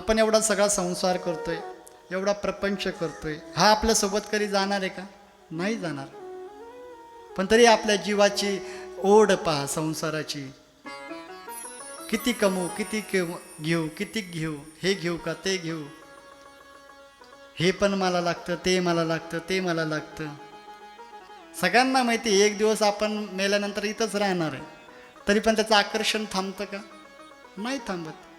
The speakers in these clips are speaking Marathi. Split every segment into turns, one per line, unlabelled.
आपण एवढा सगळा संसार करतोय एवढा प्रपंच करतोय हा आपल्यासोबत कधी जाणार आहे का? नाही जाणार. पण तरी आपल्या जीवाची ओढ पहा संसाराची. किती कमवू किती केव घेऊ किती घेऊ हे घेऊ का ते घेऊ? हे पण मला लागतं ते मला लागतं ते मला लागतं. सगळ्यांना माहिती आहे, एक दिवस आपण मेल्यानंतर इथंच राहणार आहे. तरी पण त्याचं आकर्षण थांबतं का? नाही थांबत.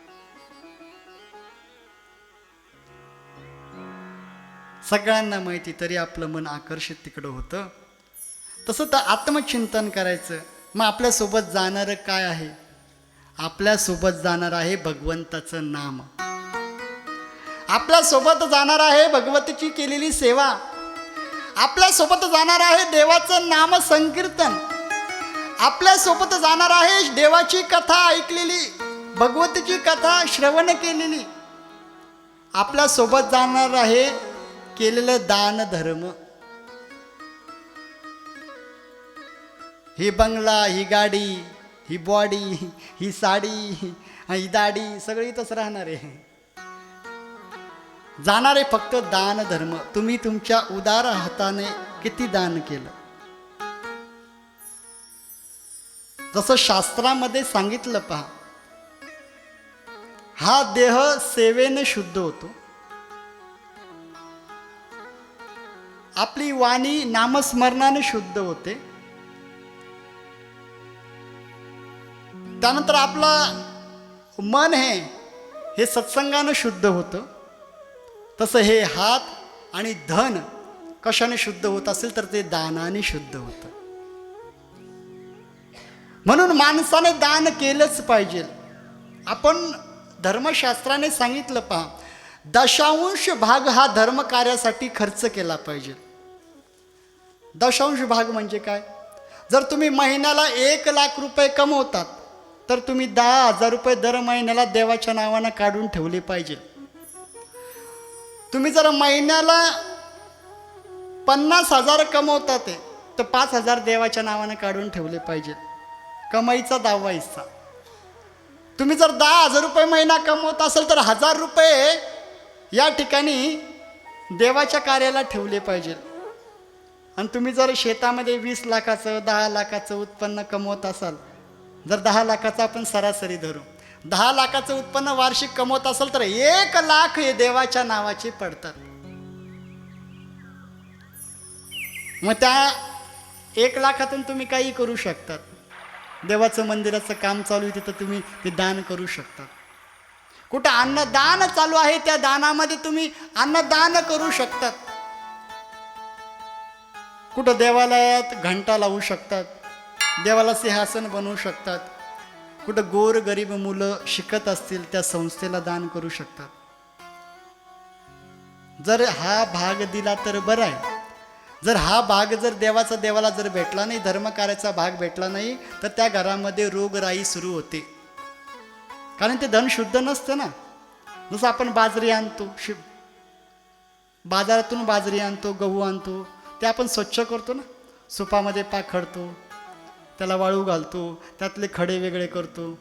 सगळ्यांना माहिती तरी आपलं मन आकर्षित तिकडं होतं. तसं तर आत्मचिंतन करायचं. मग आपल्यासोबत जाणारं काय आहे? आपल्यासोबत जाणार आहे भगवंताचं नाम. आपल्यासोबत जाणार आहे भगवतीची केलेली सेवा. आपल्यासोबत जाणार आहे देवाचं नाम संकीर्तन. आपल्यासोबत जाणार आहे देवाची कथा ऐकलेली भगवतीची कथा श्रवण केलेली. आपल्यासोबत जाणार आहे केलेलं दान धर्म. ही बंगला ही गाडी ही बॉडी ही साडी ही दाढी सगळी इथंच राहणार आहे. जाणारे फक्त दान धर्म. तुम्ही तुमच्या उदार हाताने किती दान केलं? जसं शास्त्रामध्ये सांगितलं पहा हा देह सेवेने शुद्ध होतो. आपली वाणी नामस्मरणाने शुद्ध होते. त्यानंतर आपला मन हे हे सत्संगानं शुद्ध होतं. तसं हे हात आणि धन कशाने शुद्ध होत असेल तर ते दानाने शुद्ध होतं. म्हणून माणसाने दान केलंच पाहिजे. आपण धर्मशास्त्राने सांगितलं पहा दशांश भाग हा धर्मकार्यासाठी खर्च केला पाहिजे. दशांश भाग म्हणजे काय? जर तुम्ही महिन्याला एक लाख रुपये कमवतात तर तुम्ही दहा हजार रुपये दर महिन्याला देवाच्या नावानं काढून ठेवले पाहिजे. तुम्ही जर महिन्याला पन्नास हजार कमवतात तर पाच हजार देवाच्या नावानं काढून ठेवले पाहिजे. कमाईचा दहावा हिस्सा. तुम्ही जर दहा हजार रुपये महिना कमवत असाल तर हजार रुपये या ठिकाणी देवाच्या कार्याला ठेवले पाहिजे. आणि तुम्ही जर शेतामध्ये वीस लाखाचं दहा लाखाचं उत्पन्न कमवत असाल जर दहा लाखाचं आपण सरासरी धरू दहा लाखाचं उत्पन्न वार्षिक कमवत असाल तर एक लाख हे देवाच्या नावाचे पडतात. मग त्या एक लाखातून तुम्ही काही करू शकतात. देवाचं मंदिराचं काम चालू आहे तिथं तुम्ही ते दान करू शकतात. कुठं अन्नदान चालू आहे त्या दानामध्ये तुम्ही अन्नदान करू शकतात. कुठं देवालयात घंटा लावू शकतात देवाला सिंहासन बनवू शकतात कुठं गोर गरीब मुलं शिकत असतील त्या संस्थेला दान करू शकतात. जर हा भाग दिला तर बरं आहे. जर हा भाग जर देवाचा देवाला जर भेटला नाही धर्मकार्याचा भाग भेटला नाही तर त्या घरामध्ये रोगराई सुरू होते. कारण ते धन शुद्ध नसतं ना. जसं आपण बाजरी आणतो शि बाजारातून बाजरी आणतो गहू आणतो ते आपण स्वच्छ करतो ना. सुपामध्ये पाखडतो त्याला वाळू घालतो त्यातले खडे वेगळे करतो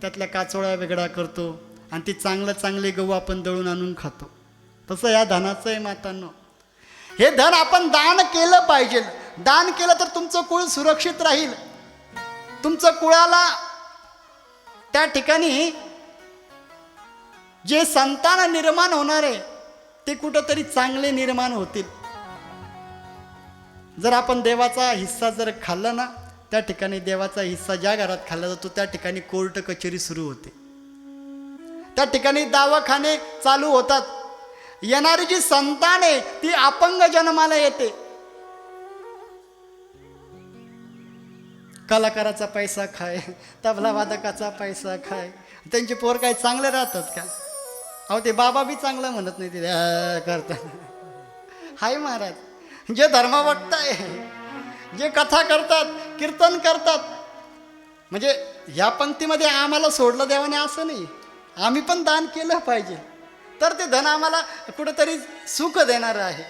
त्यातल्या काचोळ्या वेगळ्या करतो आणि ती चांगलं चांगले गहू आपण दळून आणून खातो. तसं या धनाचं आहे मातांनो. हे धन आपण दान केलं पाहिजे. दान केलं तर तुमचं कुळ सुरक्षित राहील. तुमचं कुळाला त्या ठिकाणी जे संतान निर्माण होणार आहे ते कुठंतरी चांगले निर्माण होतील. जर आपण देवाचा हिस्सा जर खाल्ला ना त्या ठिकाणी देवाचा हिस्सा ज्या घरात खाल्ला जातो त्या ठिकाणी कोर्ट कचेरी सुरू होते. त्या ठिकाणी दवाखाने चालू होतात. येणारी जी संतान आहे ती अपंग जन्माला येते. कलाकाराचा पैसा खाय तबला वादकाचा पैसा खाय. त्यांचे पोर काय चांगले राहतात का? अहो ते बाबा बी चांगलं म्हणत नाही ते करताना करतात हाय महाराज जे धर्म आहे जे कथा करतात कीर्तन करतात म्हणजे या पंक्तीमध्ये आम्हाला सोडलं देवाने असं नाही. आम्ही पण दान केलं पाहिजे. तर ते धन आम्हाला कुठंतरी सुख देणारं आहे.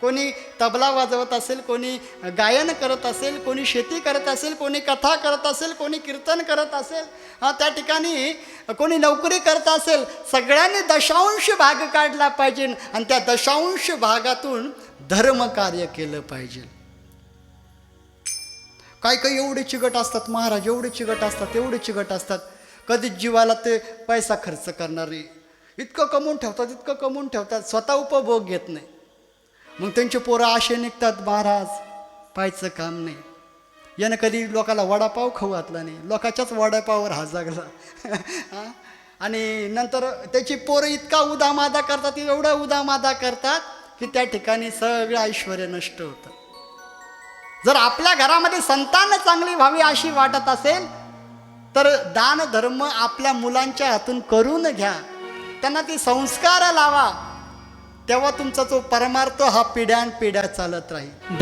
कोणी तबला वाजवत असेल कोणी गायन करत असेल कोणी शेती करत असेल कोणी कथा करत असेल कोणी कीर्तन करत असेल हा त्या ठिकाणी कोणी नोकरी करत असेल सगळ्यांनी दशांश भाग काढला पाहिजे आणि त्या दशांश भागातून धर्मकार्य केलं पाहिजे. काय काही एवढे चिकट असतात महाराज एवढे चिकट असतात एवढे चिकट असतात. कधीच जीवाला ते पैसा खर्च करणारे इतकं कमवून ठेवतात इतकं कमवून ठेवतात स्वतः उपभोग घेत नाही. मग त्यांचे पोरं आशे निघतात महाराज पाहायचं काम नाही. यानं कधी लोकाला वडापाव खाऊ घातला नाही. लोकाच्याच वडापाववर हा? जगला आणि नंतर त्याची पोरं इतका उदामादा करतात एवढा उदामादा करतात की त्या ठिकाणी सगळं ऐश्वर नष्ट होतं. जर आपल्या घरामध्ये संतान चांगली व्हावी अशी वाटत असेल तर दान धर्म आपल्या मुलांच्या हातून करून घ्या. त्यांना ती संस्कार लावा. तेव्हा तुमचा जो परमार्थ हा पिढ्यान पिढ्या चालत राहील.